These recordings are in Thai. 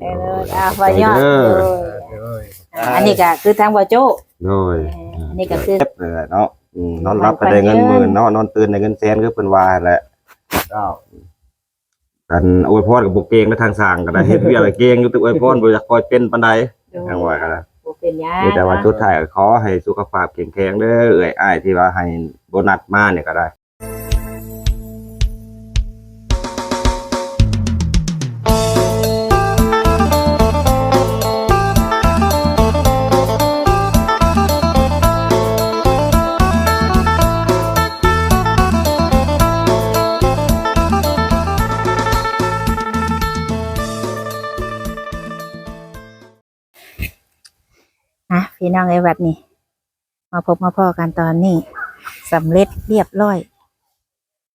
เอออ่าว่ายอดเออโดยอันนี้ก็คือทางบ่โจ้โดยอันนี้ก็คือ เจ็บเลยแหละเนาะอืมนอนรับก็ได้เงินหมื่นเนาะนอนตื่นได้เงินแสนคือเพิ่นว่าแหละเจ้ากันอวยพรกับบ่เก่งและทางสร้างก็ได้เฮ็ดเวียกแล้วเก่งอยู่แตึอวยพรบ่อยากคอยเป็นปานใดทางว่าก็ได้ บ่เป็นหยังมีแต่ว่าสุดท้ายก็ขอให้สุขภาพแข็งแรงเด้อเอ้อยอ้ายที่ว่าให้โบนัสมาเนี่ยก็ได้ อะพี่น้องเอ้ยแบบนี้มาพบมาพ่อกันตอนนี้สำเร็จเรียบร้อย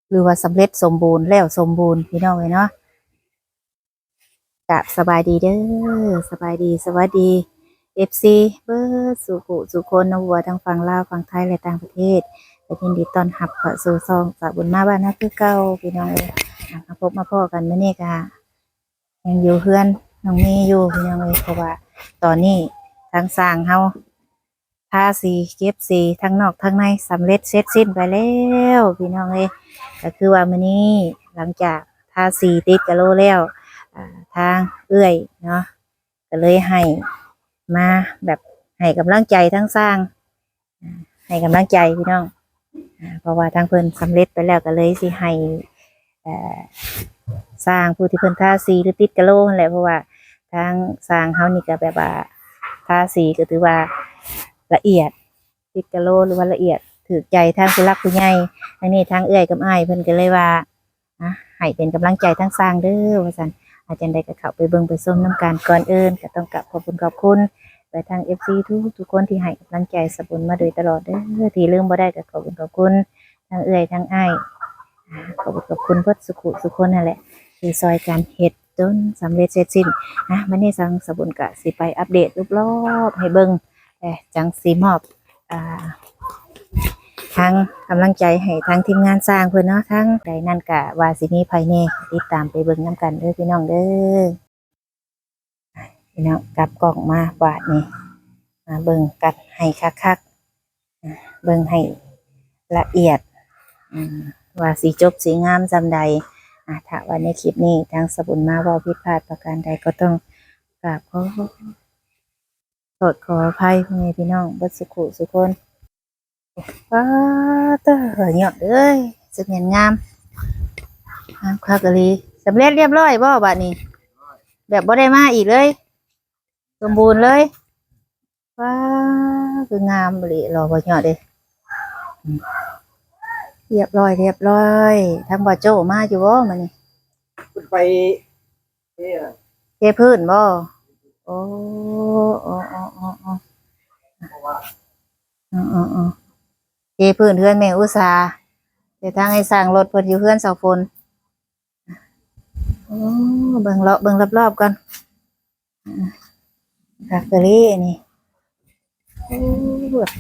หรือว่าสำเร็จสมบูรณ์แล้วสมบูรณ์พี่น้องเอ้ยเนาะกะสบายดีเด้อสบายดีสวัสดีเอฟซีเบอร์สุขุสุคนนวัวทั้งฝั่งลาวฝั่งไทยและต่างประเทศและยินดีต้อนรับเข้าสู่ซองสาบุญมาบ้านนะคือเก่าพี่น้องเอ้ยอะมาพบมาพ่อกันเมื่อนี้กะยังอยู่เพื่อนน้องเมย์อยู่พี่น้องเอ้ยเพราะว่าตอนนี้ ทางสร้างเฮาทาสีเก็บสีทั้งนอกทั้งในสำเร็จเสร็จสิ้นไปแล้วพี่น้องเอ้ก็คือว่ามื้อนี้หลังจากทาสีติดกะโลแล้วทางเอื้อยเนาะก็เลยให้มาแบบให้กำลังใจทั้งสร้างให้กำลังใจพี่น้องเพราะว่าทางเพิ่นสำเร็จไปแล้วก็เลยสิให้สร้างผู้ที่เพิ่นทาสีหรือติดกะโลนั่นแหละเพราะว่าทางสร้างเฮานี่ก็แบบว่า ทาสีก็ถือว่าละเอียดติดกะโลหรือว่าละเอียดถือใจทางผู้รักผู้ใหญ่ทางนี้ทางเอื้อยกับอ้ายเพิ่นก็เลยว่าอะให้เป็นกำลังใจทั้งสร้างเด้อว่าซั่นอาจารย์ได้ก็เข้าไปเบิ่งไปส้มน้ำการก่อนเอินก็ต้องกลับขอบคุณขอบคุณไปทางเอฟซีทุกทุกคนที่ให้กำลังใจสบุนมาโดยตลอดเด้อที่ลืมบ่ได้ก็ขอบคุณขอบคุณทางเอื้อยทางอ้ายขอบคุณขอบคุณเพื่อสุขุสุขคนนั่นแหละที่ซอยการเฮ็ด จนสำเร็จเสร็จสิ้นนะมันนี่สังสบุนกะสิไปอัปเดตรอบๆให้เบิ่งเอ่จังสีมอบอ่าทางกำลังใจให้ทางทีมงานสร้างเพื่อนเนาะทั้งใดนั่นกะวาสิมีภายในติดตามไปเบิ่งน้ำกันเด้อพี่น้องเด้อพี่น้องกลับกล่องมาบาดนี่มาเบิ่งกัดให้คักๆอ่าเบิ่งให้ละเอียดว่าสีจบสีงามจำใด อาถ้าว่าในคลิปนี้ทางสบุนมาว่าผิดพลาดประการใดก็ต้องกราบขอโทษขออภัยพ่อแม่พี่น้องบัสุขุสุคนว้าเตอเหยอดเอ้ยสุดเห็นงามงามคักะลีสำเร็จเรียบร้อยบ่บัดนี้ แบบบ่ได้มาอีกเลย สมบูรณ์เลยว้าคืองามบริรอบ่เหยอดเด้ เรียบร้อยเรียบร้อยทั้งบ่โจมาอยู่บ่มานี่ขึ้นไปนี่น่ะเทพื้นบ่โอ้โอ้โอ้โอ้โอ้เพราะว่าอ๋ออ๋ออ๋อเทพื้นเฮือนแม่อุตสาห์เดี๋ยวทางให้สร้างรถเพิ่นอยู่เฮือนเสาฝนโอ้เบิ่งเลาะเบิ่งรอบๆกันแฟคทอรี่นี่โอ้แบบ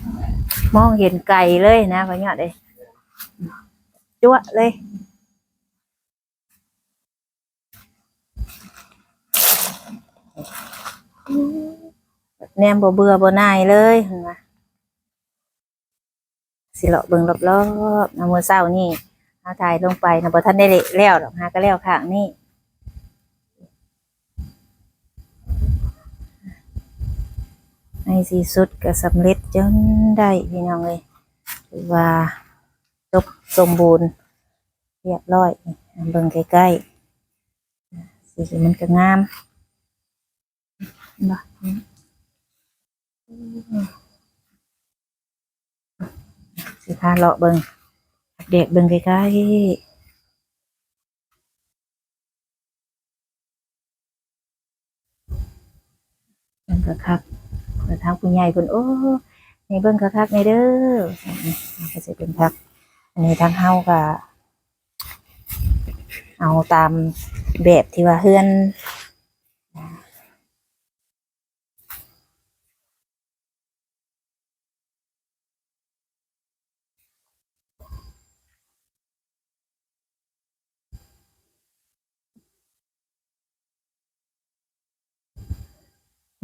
มองเห็นไกลเลยนะพ่อเนี่ยเลย จั่วเลย แนมบ่เบื่อบ่นายเลยเห็นไหมสิเลาะเบิ่งรอบๆน้ำมือเศร้านี่เอาถ่ายลงไปนะบ่ทันได้แล้วดอกหาก็แล้วข้างนี่ในที่สุดก็สำเร็จจนได้พี่น้องเลยว่า จบสมบูรณ์ เรียบร้อยเบิ่งใกล้ๆสีมันก็งามนบ่สิพาเลาะเบิงเด็กเบิงใกล้ๆเบิ่งคักๆเปิดทางผู้ใหญ่คนโอ้ในเบิ่งกระคักในเด้อก็จะเป็นคัก นนี้ทางเฮาก็เอาตามแบบที่ว่าเฮือน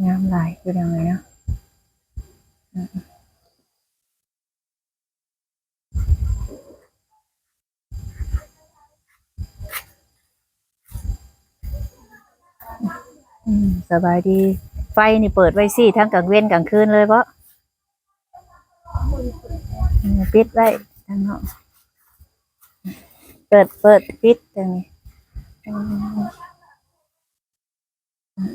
งามหลายคือยังไงเนาะอืมอืม สบายดี ไฟนี่เปิดไว้สิทั้งกลางเว้นกลางคืนเลยเพราะปิดไว้ทั้งนอกเปิดเปิดปิดตรงนี้อืม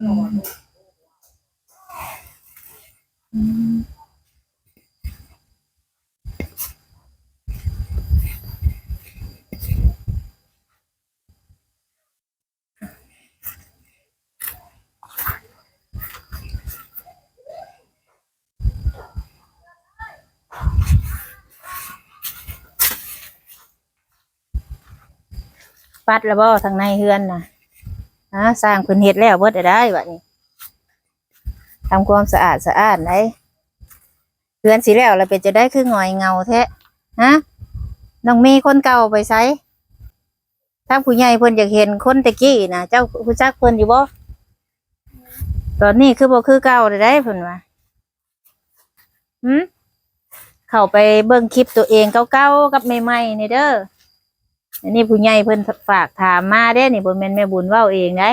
อืมอืม ปัดแล้วบ่ทางในเฮือนน่ะฮะสร้างพิ่นเฮ็ดแล้วเบิดได้บัดนี้ทำความสะอาดสะอาดได้เฮือนสิแล้วแล้วเป็นจะได้คือหงอยเงาแท้ฮะน้องเมย์คนเก่าไปไสถ้าผู้ใหญ่เพิ่นอยากเห็นคนตะกี้น่ะเจ้าผู้จักเพิ่นอยู่บ่ตอนนี้คือบ่คือเก่าเลยได้เพิ่นว่าหืมเข้าไปเบิ่งคลิปตัวเองเก่าๆกับใหม่ๆนี่เด้อ อันนี้ผู้ใหญ่เพิ่นฝากถามมาเด้นี่บ่แม่นแม่บุญเว้าเองได้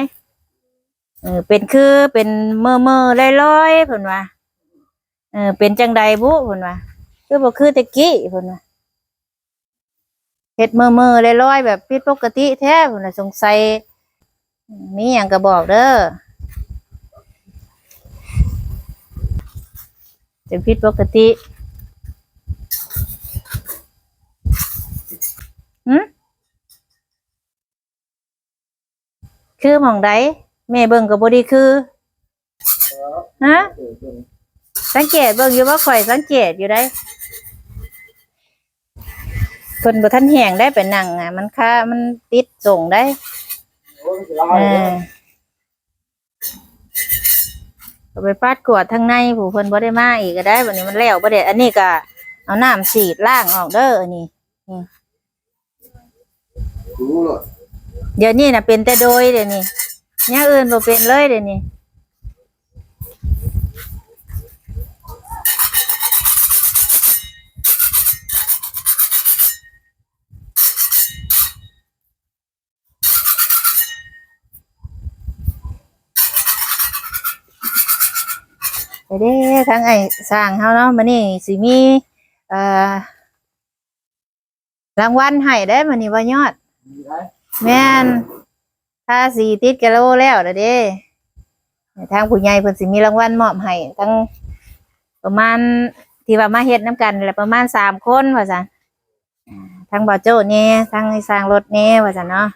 เออเป็นคือเป็นเมื่อเมื่อลอยๆเพิ่นว่าเออเป็นจังใดบุเพิ่นว่าคือบ่คือตะกี้เพิ่นว่าเฮ็ดเมื่อเมื่อลอยๆแบบผิดปกติแท้เพิ่นน่ะสงสัยมีหยังก็บอกเด้อจะผิดปกติหืม คือหมองใดแม่เบิ่งก็บ่ดีคือฮะสังเกตเบิ่งอยู่ว่าข่อยสังเกตอยู่ได้เพิ่นบ่ทันแห้งได้ไปนั่งอะ มันค่ามันติดส่งได้อ้ยสิลาเอไปปาดกวดทางในผู้เพิ่นบ่ได้มาอีกก็ได้บัดนี้มันแล้วบ่ได้อันนี้ก็เอาน้ำฉีดล้างออกเด้ออันนี้รู้เลย เดี๋ยวนี้นะเป็นแต่โดยเดี๋ยวนี้อย่างอื่นบ่เป็นเลยเดี๋ยวนี้ไปเด้ทั้งไอ้สร้างเฮาเนาะมื้อนี้สิมีเอ่อรางวัลให้ได้มื้อนี้ว่ายอดมีไร แม่นถ้าสีติดกิโลแล้วเด้อเด้ทางผู้ใหญ่เพิ่นสิมีรางวัลมอบให้ทั้งประมาณที่ว่ามาเฮ็ดน้ำกันแหละประมาณสามคนว่าซั่นอ่าทั้งบ่าวโจ้นี่ทั้งไอ้สร้างรถนี่ว่าซั่นเนาะ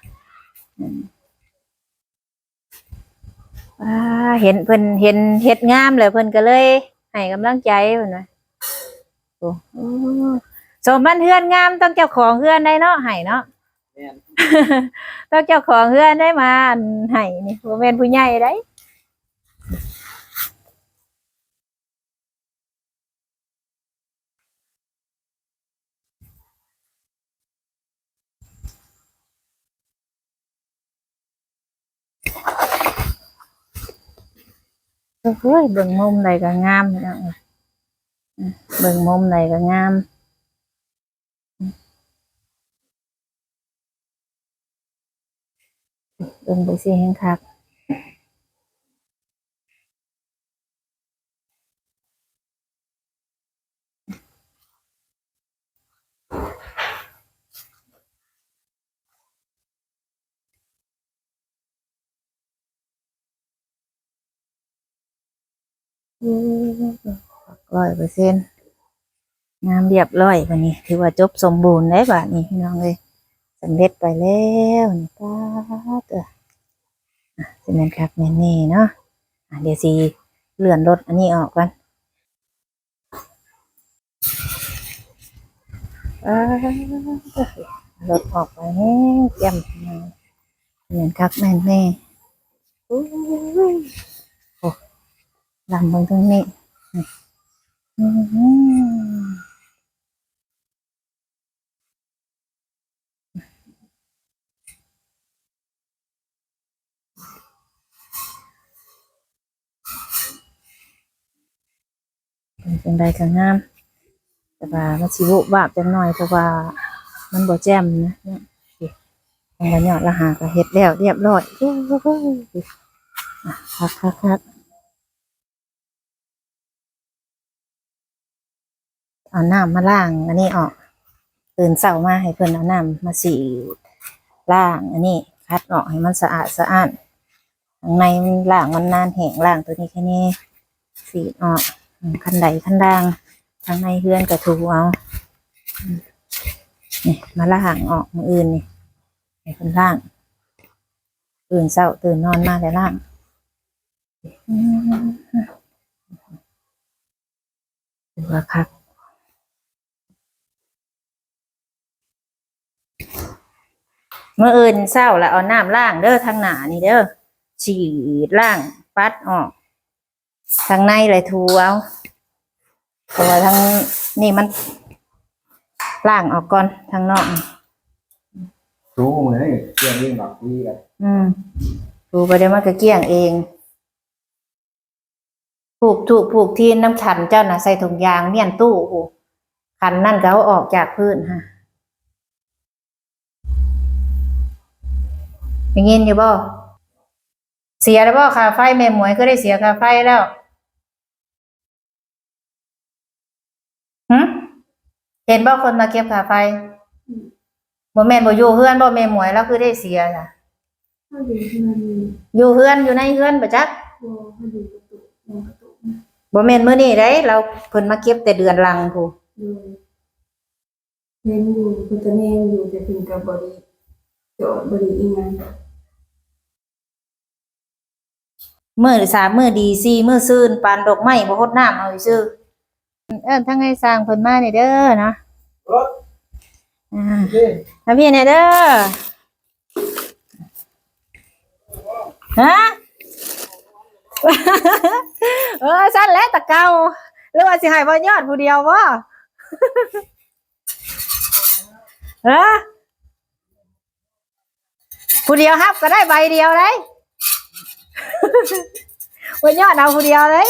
เห็นเพิ่นเห็นเฮ็ดงามเลยเพิ่นก็เลยให้กำลังใจเพิ่นว่าโอ้สมบันเฮือนงามต้องเจ้าของเฮือนได้เนาะให้เนาะ ต้องเจ้าของเฮือนได้มาอันให้นี่บ่แม่นผู้ใหญ่ได้เฮ้ยเบิ่งมุมใดก็งามพี่น้องเอ้ยอืมเบิ่งมุมใดก็งามอืม เบิ่งไปสิแห่งคักร้อยเปอร์เซ็นต์งามเรียบร้อยวันนี้ ถือว่าจบสมบูรณ์ได้บ่านี้พี่น้องเลย สำเร็จไปแล้วนี่ป้าเอออะสิแม่นครับแม่นนี่เนาะเดี๋ยวสิเลื่อนรถอันนี้ออกกันเออรถออกไปแห้งเยี่ยมแม่นครับแม่นแน่โอ้ลำเบงตรงนี้ เป็นใดก็งาม แต่ว่ามันสิวุบวาบจังหน่อยเพราะว่ามันบ่แจ่มนะเนี่ยสิทางกันยอดละหาก็เฮ็ดแล้วเรียบร้อยโอ้โหอะคักคักคักเอาน้ำมาล้างอันนี้ออกตื่นเช้ามาให้เพิ่อนเอาน้ำมาสีล้าง อันนี้คัดออกให้มันสะอาดสะอ้านข้างในมันล้างมันนานแห้งล้างตัวนี้แค่นี้สีออก อืมคันใดคันด่างทางในเฮือนก็ถูเอามนี่มาล่างออกมืออื่นนี่ให้คนล่างตื่นเศร้าตื่นนอนมาแต่ล่างอืมถือว่าคักเมื่ออื่นเศร้าแล้วเอาน้ำล่างเด้อทางหนานี่เด้อฉีดล่างปัดออก ทางในเลยถูเอาเพราะว่าทั้งนี่มันล่างออกก่อนทางนอกนี่รู้เหมือนเกี่ยงเรื่องแบบนี้กันอืมดูไปเดี๋ยวมันก็เกลี้ยงเองผูกถูกผูกที่น้ำขันเจ้าน่ะใส่ถุงยางเมียนตู้โอ้โหขันนั่นก็เอาออกจากพื้นฮะอย่างงี้อยู่บ่เสียแล้วบ่ค่าไฟแม่หมวยก็ได้เสียค่าไฟแล้วหึเห็นบ่คนมาเก็บค่าไฟบ่แม่นบ่อยู่เฮือนบ่แม่หมวยแล้วคือได้เสียจ้ะเขาดีที่มันมีอยู่เฮือนอยู่ในเฮือนบ่จักโบเขาดีประตูมองประตูนะบ่แม่นมื้อนี้ได้เราเพิ่นมาเก็บแต่เดือนหลังพู้โดยเน้นอยู่คุณจะเน้นอยู่แต่ถึงกับบริจอดบริอีงาน มื้อสามมื้อดีสี่มื้อซื่นปานดอกไม้บ่ฮดน้ำเอาซื่อเอิ้นทั้งให้สร้างเพิ่นมานี่เด้อเนาะรถอ่านี่มาพี่เนี่ยเด้อฮะเออสั้นแล้วตะเกาหรือว่าสิให้บ่ยอดผู้เดียวบ่ฮะผู้เดียวฮับก็ได้ใบเดียวเลย บ่ยอดเอาผู้เดียวเลย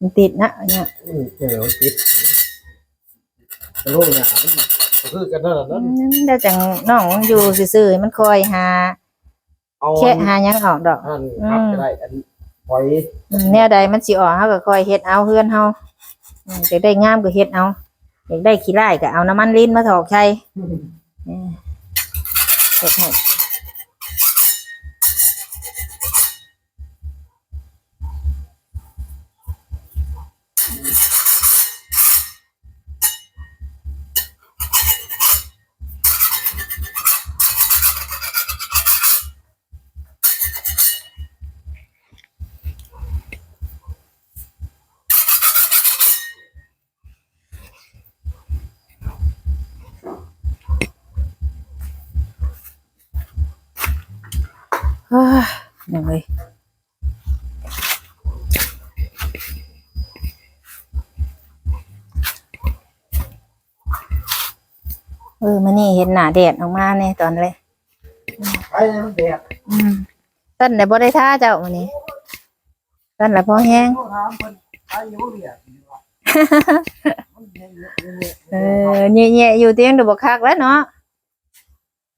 มันติดนะอันเนี่ยเจ๋อติดโลกเนี่ยมันคือกันนั่นอืนั่นมเดี๋ยวจังน้องอยู่ซื่อๆมันคอยหาเอาแค่หาหยังออกดอก อันครับจะได้อันปล่อยอืมแนวใดมันสิออกเฮาก็คอยเฮ็ดเอาเฮือนเฮาอืมจะได้งามก็เฮ็ดเอาอยากได้ขี้ไร่ก็เอาน้ำมันลิ้นมาถอกใช้เออเฮ็ดให้เฮ้ยยังไงเออมันนี่ เห็นหน้าแดดออกมาเนี่ยตอนเลยไปมันแดดอืมต้นแต่บ่ได้ท่าเจ้าวันนี้ต้นละพอแห้งเขาถามเพิ่นไปอยู่เดียเออแย่ๆอยู่เตียงเดูบ่คักแล้วเนาะ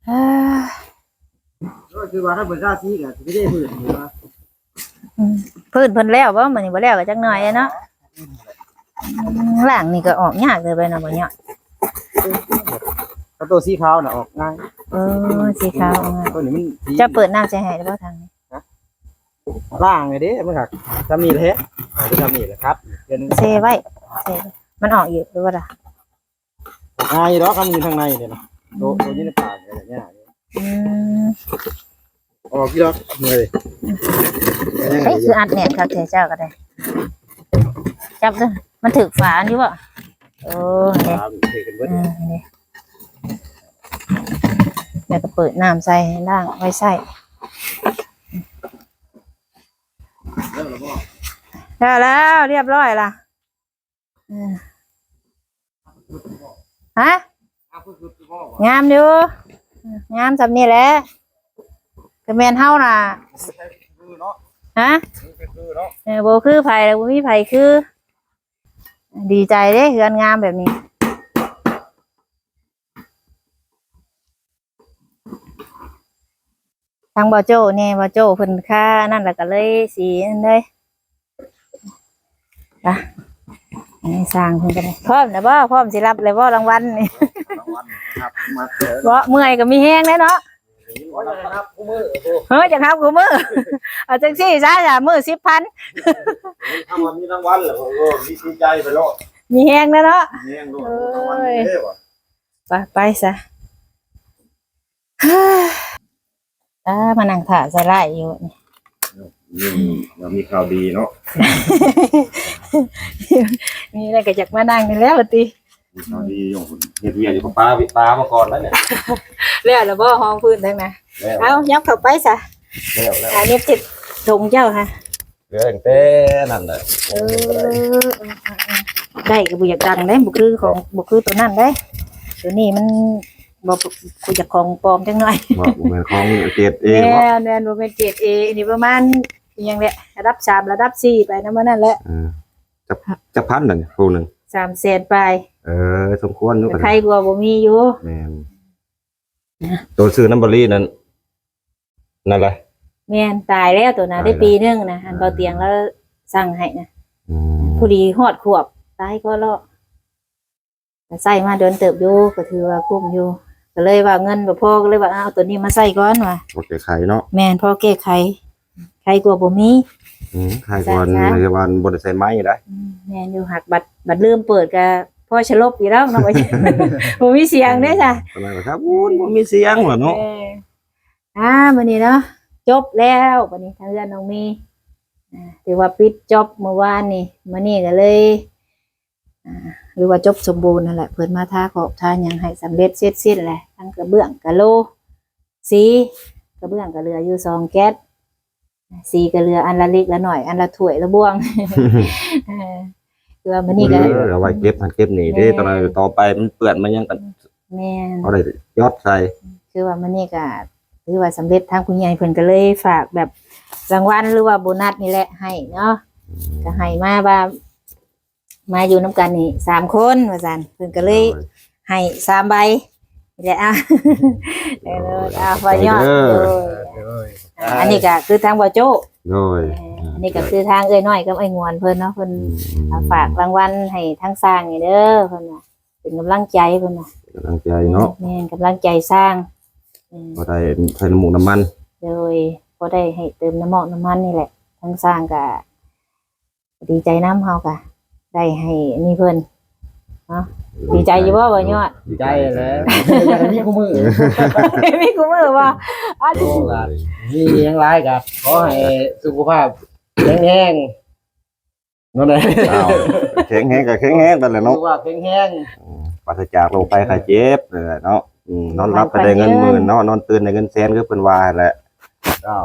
เอ้อก็คือว่าถ้าเปิดราศีก็ไม่ได้เปิดอยู่ว่าอืมพื้นเพิ่นแล้วบ่มื้อนี้บ่แล้วก็จักหน่อยอะเนาะอืมหลังนี่ก็ออกยากเลยไปเนาะบ่เนี่ย กระตัวสีขาวน่ะออกง่ายเออสีขาวเอามาตัวนี้มันสีจะเปิดน้ำใส่ให้ได้บ่ทางนี้ล่างเลยเด้มันหักทำนี่แหละทำนี่แหละครับเดี๋ยวนึงเซไว้เซไว้มันออกอยู่หรือว่าล่ะง่ายดอกคำอยู่ทางในเนี่ยนะโตโตอยี่ในปากอะไรอย่างเงี้ยอืมออกกี่ดอกเลยเฮ้ยคืออัดแหนบครับเจ้าก็ได้ จับเด้อมันถึกฝาอันอยู่บ่โอ้เด้ตามถือกันเบิด อืมนี่ แล้วก็เปิดน้ำใส่ให้ล่างไว้ใส่ได้แล้วเรียบร้อยละฮะงามอยู่งามสำนี่แหละก็แมนเฮาน่ะฮะคือเนาะเออบ่คือไผ่แล้วบ่มีไผ่คือ ดีใจเด้เฮือนงามแบบนี้ ทางบ่โจ้นี่บ่โจ้เพิ่นค่านั่นแหละก็เลยสีนั่นเลยอะอันนี้สร้างเพิ่นก็ได้พร้อมนะบ่พร้อมสิรับเลยบ่รางวัลนี่รางวัลครับมาเจอบ่เมื่อยก็มีแฮงแน่เนาะครับกูมือเฮ้ยจังครับกูมือเอาจังซี่ซะจ้ะมือ10,000ถ้ามันมีรางวัลเหรอโอ้โหดีใจไปโลดมีแฮงแน่เนาะแย่งโลดรางวัลเด้อว่ะไปไปซะ อ่ามานั่งถ่าสไลด์อยู่นี่นี่เรามีข่าวดีเนาะนี่อะไรก็อยากมานั่งนี่แล้วบัดติมีข่าวดีอยู่เฮ็ดเวียกอยู่กับป้าป้ามาก่อนแล้วเนี่ยแล้วแล้วบ่ห้องพื้นทั้งนั้นแล้วเอายับเข้าไปซะแล้วแล้วอันนี้ติดถุงเจ้าฮะเหลือตั้งแต่นั่นแหละเออได้ก็บ่อยากดังได้บ่คือของบ่คือตัวนั้นได้ตัวนี้มัน บ่กูอยากของปลอมจังหน่อยบอกเหมือนของเกตเองแม่ว่านแม่นบ่เป็นเกรด A อันนี้ประมาณอิหยังแหละระดับ3ระดับ4ไปนำนั่นแหละเออจะจะพันนั่นครูหนึ่ง3แสนไปเออสมควรอยู่กันใครกลัวบ่มีอยู่แม่นตัวซื้อน้ำบรีนั่นนั่นแหละ แม่นตายแล้วตัวนั้นได้ปีหนึงนะอันเบาเตียงแล้วสั่งให้นะ อืมพอดีฮอดขวบตายก็เลาะแต่ใส่มาเดินเติบอยู่ก็ถือว่าคุ้มอยู่ ก็เลยว่าเงินบ่พอก็เลยว่าเอาตัวนี้มาใส่ก่อนว่ะโอเคไข่เนาะแม่นพ่อแก้ไขใครกลัวบ่มี อืมไข่ก่อนจ้ะในวันบริษัทไม้ได้อืมแม่นอยู่หักบัตรบัตรลืมเปิดก็พ่อฉลบอยู่แล้วเนาะ บ่ใช่บ่มีเสียงเด้จ้ะ ตอนนั้นก็ครับอู้ยบ่มีเสียงเหรอเนาะเอออ่ามื้อนี้เนาะจบแล้ววันนี้ทางเรือนน้องมีอ่าถือว่าปิดจบเมื่อวานนี่มื้อนี้ก็เลยอ่า หรือว่าจบสมบูรณ์นั่นแหละเพิ่นมาทาขอบทาหยังให้สำเร็จเสร็จสิ้นแหละทั้งกระเบื้องกะโลสีกระเบื้องก็เหลืออยู่สองแก๊สสีก็เหลืออันละเล็กละหน่อย อันละถ้วยละบ่วงเออคือว่ามื้อนี้ก็เออเอาไว้เก็บมันเก็บนี่เด้แม่ตอนนั้นต่อไปมันเปื้อนมันยังกันแม่นเอาได้ยอดใส่คือว่ามันนี่ก็ถือว่าสำเร็จทางคุณยายเพิ่นก็เลยฝากแบบรางวัลหรือว่าโบนัสนี่แหละให้เนาะก็ให้มาว่า มาอยู่น้ำกันนี่สามคนว่าซั่นเพิ่นก็เลยให้สามใบนี่แหละอะเออเอาไว้ยอดโดยอ่าอันนี้ก็คือทางบ่โจ้โดยเอออันนี้ก็คือทางเอ้ยน้อยกับไอ้งวนเพิ่นเนาะเพิ่นเอาฝากรางวัลให้ทั้งสร้างนี่เด้อเพิ่นน่ะเป็นกำลังใจเพิ่นน่ะกำลังใจเนาะแม่นกำลังใจสร้างอืมบ่ได้ใส่น้ำมูกน้ำมัน โดยก็ได้ให้เติมน้ำมันน้ำมันนี่แหละ ทั้งสร้างกะดีใจน้ำเฮากะ ได้ให้นี่เพิ่นเนาะดีใจอยู่บ่บ่ยอดใจแล้วอยากให้มีกูมือมีกูมือว่าอันโอ้ล่ะมีหยังหลายกับขอให้สุขภาพแข็งแรงนั่นแหละอ้าวแข็งแห้งกับแข็งแห้งนั่นแหละสุเนาะขภาพแข็งแรงปราศจากโรคภัยไข้เจ็บนั่นแหละเนาะอืมนอนรับก็ได้เงินหมื่นเนาะนอนตื่นได้เงินแสนคือเพิ่นว่าแหละเจ้า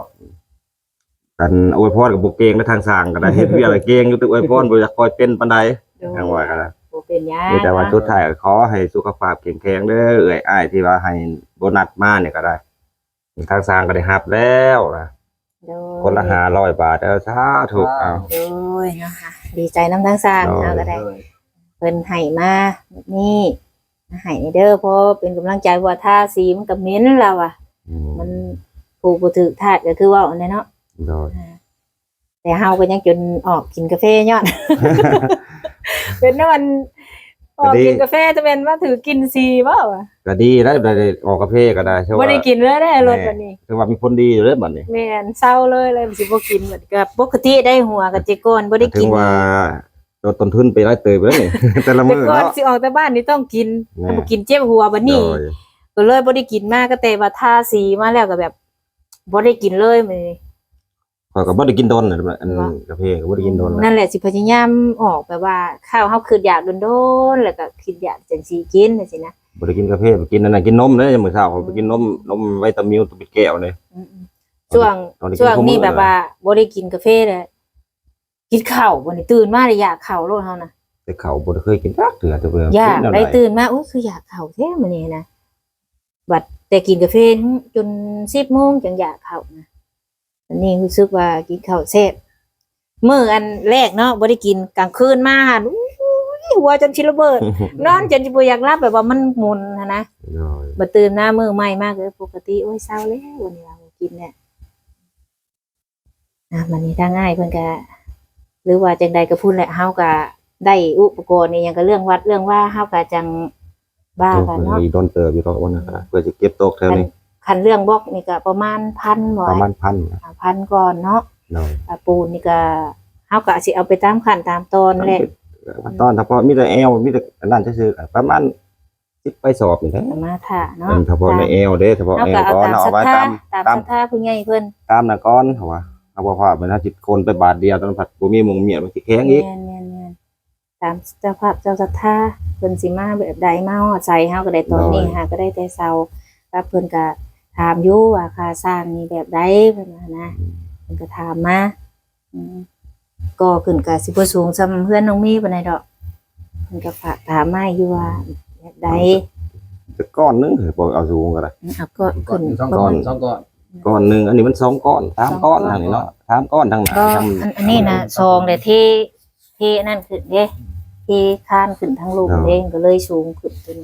กันอวยพรกับบ่เก่งในทางสร้างก็ได้เฮ็ดเวียกแล้วเก่งอยู่แต่อวยพรบ่อยากคอยเป็นปานใดทางว่าก็ได้บ่เป็นหยังมีแต่ว่าสุดท้ายก็ขอให้สุขภาพแข็งแรงเด้อเอ้ยอ้ายที่ว่าให้โบนัสมาเนี่ยก็ได้ทางสร้างก็ได้รับแล้วนะโดยคนละ500บาทเด้อสาธุเอาโดยเนาะค่ะดีใจน้ำทั้งสร้างโดยเฮาก็ได้เพิ่นให้มาแบบนี้ให้เด้อเพราะเป็นกำลังใจว่าท่าสีมันก็เหม็นแล้วอะอืมมันผูกบ่ถึกธาตุก็คือว่าอันนั้นเนาะ โดยแต่เฮาก็ยังจนออกกินกาแฟยอด เป็นนอนออกกินกาแฟจะเป็นว่าถือกินซีเปล่าวะก็ดีแล้วได้ออกกาแฟก็ได้ใช่บ่ว่าได้กินเลยได้รถวันนี้ถือว่ามีผลดีอยู่เด้อบัดนี้แม่นเศร้าเลยเลยสิบ่กินเหมือนกับปกติได้หัวกับเจโกอนบ่ได้ถึกิงนว่าลดต้นทุนไปหลายเตยไปแล้วนี่แต่ละแต่มื้อก่อนเนาะสิออกแต่บ้านนี่ต้องกินแม่ถ้าบ่กินเจ็บหัวบัดนี้โดยก็เลยบ่ได้กินมากก็แต่ว่าทาสีมาแล้วก็แบบบ่ได้กินเลยมื้อนี้ ข้อยก็บ่ได้กินโดนน่ะอันว่ากาแฟก็บ่ได้กินโดนนั่นแหละสิพยายามออกแบบว่าข้าวเฮาคืออยากโดนๆแล้วก็คิดอยากจังซี่กินจังซี่นะบ่ได้กินกาแฟไปกินนั่นน่ะกินนมเด้อมื้อเช้าข้อยไปกินนมนมวิตามินตัวเป็นแก้วเลย อืมๆช่วงตอนนี้กินช่วงข้าวมื้อนี้แบบว่าบ่ได้กินกาแฟเลยกินข้าวบ่ได้ตื่นมาเลยอยากข้าวโลดเฮานะแต่เขาบ่ได้เคยกินจักเทื่อแต่เบิ่งอยากได้ตื่นมาอุ้ยคืออยากข้าวแท้มื้อนี้นะบัดแต่กินกาแฟจน10:00นจังอยากข้าวนะ อันนี้รู้สึกว่ากินข้าวแซ่บมื้ออันแรกเนาะบ่ได้กินกลางคืนมาหั่นอู้ยหัวจนชิระเบิด นอนจนสิบ่อยากหลับแบบว่ามันหมุนหั้นนะโดยบ่ตื่นหน้ามื้อใหม่มากเลยปกติโอ้ยเศร้าแล้ววันนี้เรากินเนี่ยอะมันนี้ทางง่ายเพิ่นก็หรือว่าจังใดก็พูดแหละเฮาก็ได้อุปกรณ์นี่หยังก็เรื่องวัดเรื่องว่าเฮาก็จังบ้ากันเนาะมีต้นเติบอยู่ตรงนั้นนะครับเพื่อจะเก็บตกเท่านี้ คันเรื่องบล็อกนี่ก็ประมาณพันบ่ประมาณพันพันก่อนเนาะโดยตาปูนนี่ก็เฮาก็สิเอาไปตามขั้นตามตอนแหละตอนเฉพาะมีแต่แอลมีแต่อันนั่นซื่อๆประมาณสิบไปสอบนี่แหละสมาถ่าเนาะเป็นเฉพาะในแอลเด้เฉพาะเฮาแอก็ลเอาก่อนตามเอาศรัทธาตามไว้ตามตามศรัทธาผู้ใหญ่เพิ่นตามนะก่อนเขาว่าเอาบ่ว่าเป็นถ้าจิตคนไปบาทเดียวตอนผัดบ่มีหมุงเมียมันสิแข็งอีกแม่นแม่นแม่นตามเจ้าภาพเจ้าศรัทธาเพิ่นสิมาแบบใดมาฮอดใส่เฮาก็ได้ตอนนี้หาก็ได้แต่เช้าแล้วเพิ่นก็ ถามอยู่ว่าค่าสร้างนี่แบบใดเพิ่นว่านะเพิ่นก็ถามมาอืมก็ขึ้นก็สิบ่สูงซำเพื่อนน้องมีปานใดดอกเพิ่นก็ฝากถามมาอยู่ว่าแบบใดจะก้อนหนึงเออบ่เอาสูงก็ได้ เอาก็ก่อขึ้นนสองประก้อมานณสองก้อนก้อนหนึงอันนี้มันสองก้อนสามก้อนทางนี้เนาะสามก้อนทางหน้าก็ทางอันอันนี้นะซองแต่เทเทนั่นขึ้นเด้เทคานขึ้นทั้งลูกเด้ก็เลยสูงขึ้นเป็น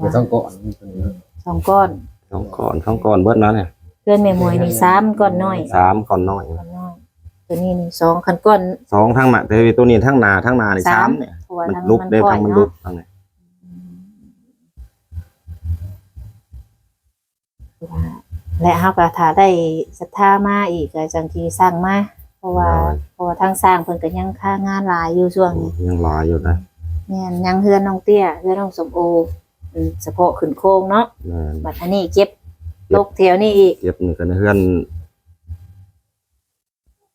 เป็นสองก้อนสองก้อน สองก้อนสองก้อนเบิดนั้นเนี่ยเพื่อนแม่มวยนี่สามก้อนน้อยสามก้อนน้อยก้อนน้อยตัวนี้นี่สองคันก้อนสองทางหน้าแต่ตัวนี้ทางหน้าทางหน้านี่สาสามมเนี่ยเพราะว่ามันทางลุกมันได้ก้อทายงมันลุเนาะกทางนี้และเฮาก็ถ้าได้ศรัทธามาอีกก็จังที่สร้างมาเพราะว่าเพราะว่าทางสร้างเพิ่นก็ยังค่างานหลายอยู่ช่วงนี้ยังหลายอยู่นะแม่นยังเฮือนน้องเตี้ยเฮือนน้องสมโอ อืมเฉพาะขึ้นโครงเนาะแม่นบัดอันนี้เก็บตกแถวนี้อีกเก็บนี่กันเฮือน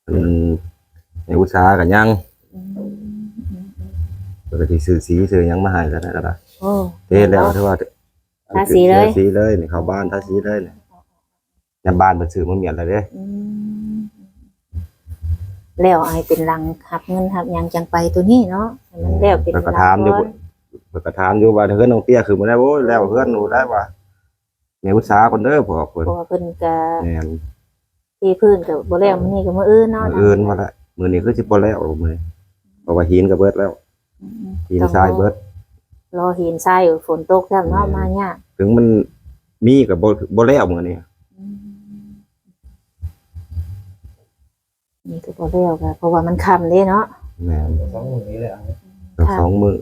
อืมในอุตสาหกันยังปกติซื้อสีซื้อหยังมาให้ก็ได้ก็ได้โอ้ เทแล้วถือว่าทาสีเลย ทาสีเลยนี่เข้าบ้านทาสีเลยนี่ในบ้านเพิ่นซื้อมาเมียนแล้วเด้อืมแล้วไอเป็นหลังหับเงินหับหยังจังไปตัวนี้เนาะให้มันแล้วเป็นหแล้วลัก็งถามอยู่ก่อน เพิ่นก็ถามอยู่ว่าเฮือนน้องเตี้ยคือบ่ได้โอ้ยแล้วเฮือนหนูได้ว่าในอุตสาหคนเด้อพอเพิ่นเพราะว่าเพิ่นก็แม่นที่พื้นก็บ่แล้วมื้อนี้ก็มื้ออื่นเนาะมื้ออื่นว่าละมื้อนี้คือสิบ่แล้วมื้อนี้เพราะว่าหินก็เบิดแล้วอืมหินทรายเบิดรอหินทรายอยู่ฝนตกแล้วเนาะมายากถึงมันมีก็บ่บ่แล้วมื้อนี้อืมนี่ก็บ่แล้วก็เพราะว่ามันค่ำเด้เนาะแม่นสองมือนี้เลยอะแล้วสองมื้อ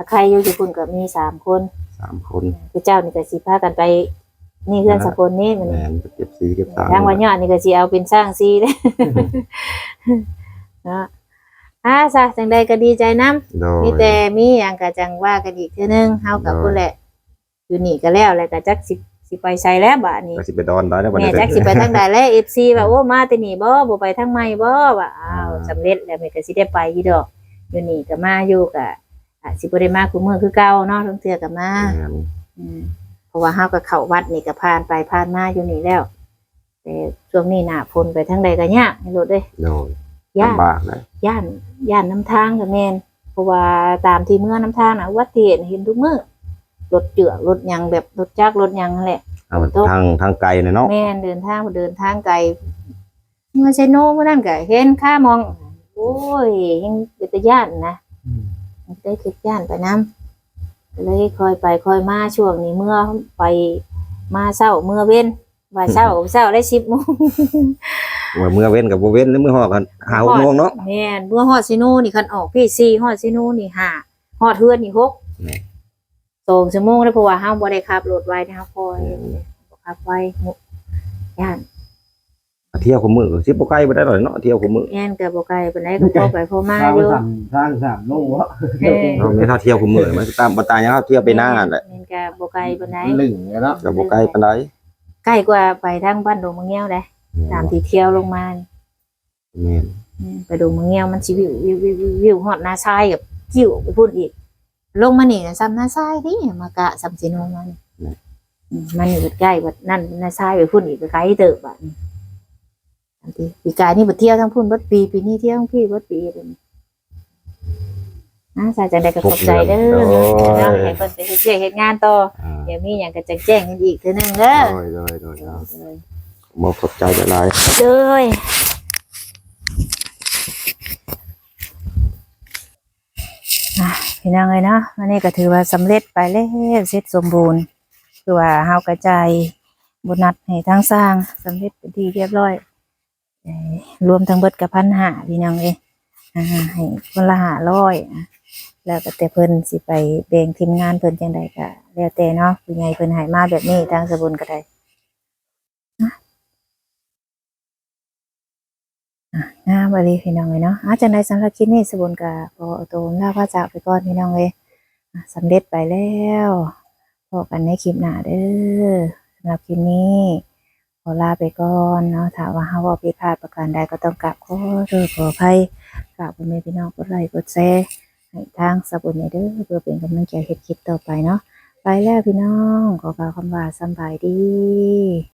ถ้าใครอยู่ญี่ปุ่นก็มีสามคนสามคนคือเจ้านี่ก็สิพากันไป นี่เพื่อนสกลนี่มันแม่นเก็บสีเก็บสามทางวันยอดนี่ก็สิเอาเป็นสร้างซีเด้เนาะอ่าซะจังใดก็ดีใจนํโดยมีแต่มีหยังก็จังว่ากันอีกเทื่อนึงเฮากับโดยพุ่นแหละ อยู่นี่ก็แล้วแล้วก็จักสิสิไปใส่แล้วบัดนี้ก็สิไปดอนได้แล้ววันแม่นี้จักสิไปทางใดแล้ว FC ว่าโอ้มาแต่นี่บ่บ่ไปทางใหม่บ่ว่าอ้าวสำเร็จแล้วแม่ก็สิได้ไปอยู่ดอก อยู่นี่ก็มาอยู่ก็ อาจสิบ่ได้มาคุมื้อคือเก่าเนาะทั้งเทื่อก็มาแม่นอืมเพราะว่าเฮาก็เข้าวัดนี่ก็ผ่านไปผ่านมาอยู่นี่แล้ว แต่ช่วงนี้หน้าฝนไปทางใดก็ยากให้รถเด้ยโดยย่านลำบากเลยย่านย่านน้ำทางก็แม่นเพราะว่าตามที่เมื่อน้ำทางน่ะอุบัติเหตุเห็นทุกมื้อรถเจือรถหยังแบบรถจักรรถหยังนั่นแหละ เอาทางทางไกลเนี่ยเนาะแม่นเดินทางเดินทางไกลเมื่อไซโนเมื่อนั้นก็เห็นค่ามอง โอ้ยยังเป็นตาย่านนะ ได้คิดย่านไปน้ำก็เลยคอยไปคอยมาช่วงนี้เมื่อไปมาเศร้าเมื่อเว้นว่าเศร้าเศร้าได้สิบโมงว่าเมื่อเว้นกับบ่เว้นแล้วมื้อฮอดกันหาหกโมงเนาะแม่นเมื่อฮอดซิโนนี่คันออกพี่สี่ฮอดซิโนนี่ห้าฮอดเฮือนนี่หกแม่สองชั่วโมงได้เพราะว่าห้ามบ่ได้ขับรถไว้นะครับคอยบ่ขับไว้หมุย่าน เที่ยวของมื้อก็สิบ่ไกลบ่ได้ดอกเนาะเที่ยวของมื้อแม่นก็บ่ไกลปานใดก็พอไปพอมาทางอยู่ สามทางสามโลวะเออ เราไม่เท่าเที่ยวของมื้อมันก็ตามบ่ตายยังเฮาเที่ยวไปหน้านั่นแหละแม่นก็บ่ไกลปานใดมันลึงเนาะก็บ่ไกลปานใดใกล้กว่าไปทางบ้านดงมะเงี้ยวได้ตามที่เที่ยวลงมานี่แม่นอืมไปดงมะเงี้ยวมันสิวิววิววิววิววิวฮอดนาทรายกับกิ้วไปพุ่นอีก ลงมานี่น่ะซ้ำนาทรายนี่มากะซ้ำสิโนมันอืมมันอยู่ใกล้บัดนั่นนาทรายไปพุ่นอีกไปไกลเติบบัดนี้อันที่ ปีกายนี่บ่เที่ยวทั้งพุ่นเบิดปี ปีนี้เที่ยวทั้งพี่เบิดปีเป็นอ่าสายจังได๋ก็ขอบใจเด้อเนาะเนาะให้เพิ่นไปเฮ็ดเวียกเฮ็ดงานต่ออ่าเดี๋ยวมีหยังก็จะแจ้งกันอีกเทื่อนึงเด้อโดยโดยโดยเออบอกขอบใจหลายเจ้ยอะพี่น้องเลยเนาะวันนี้ก็ถือว่าสำเร็จไปแล้วเสร็จสมบูรณ์คือว่าเฮากระจายโบนัสให้ทางสร้างสำเร็จเป็นที่เรียบร้อยเอ่อ รวมทั้งเบิดกับพันหาพี่น้องเอยอ่าให้คนละหาร้อยแล้วก็แต่เพิ่นสิไปแบ่งทีมงานเพิ่นจังใดก็แล้วแต่เนาะผู้ใหญ่เพิ่นให้มาแบบนี้ทางสบุญก็ได้งามบริพี่น้องเลยเนาะอาจังไดสำหรับคลิปนี้สบุญกับพอตัวลาว่าจาไปก่อนพี่น้องเลยอะสำเร็จไปแล้วพบกันในคลิปหน้าเด้อสำหรับคลิปนี้ ลาไปก่อนเนาะถ้าว่าเฮาว่าผิพาดประการใดก็ต้องกราบขอโทษขออภัยกราบพ่อแม่พี่น้องกดไลค์กดแชร์ให้ทางสบุญเด้อเพื่อเป็นกำลังใจเฮ็ดคลิปต่อไปเนาะไปแล้วพี่น้องขอกล่าวคำว่าสำบายดี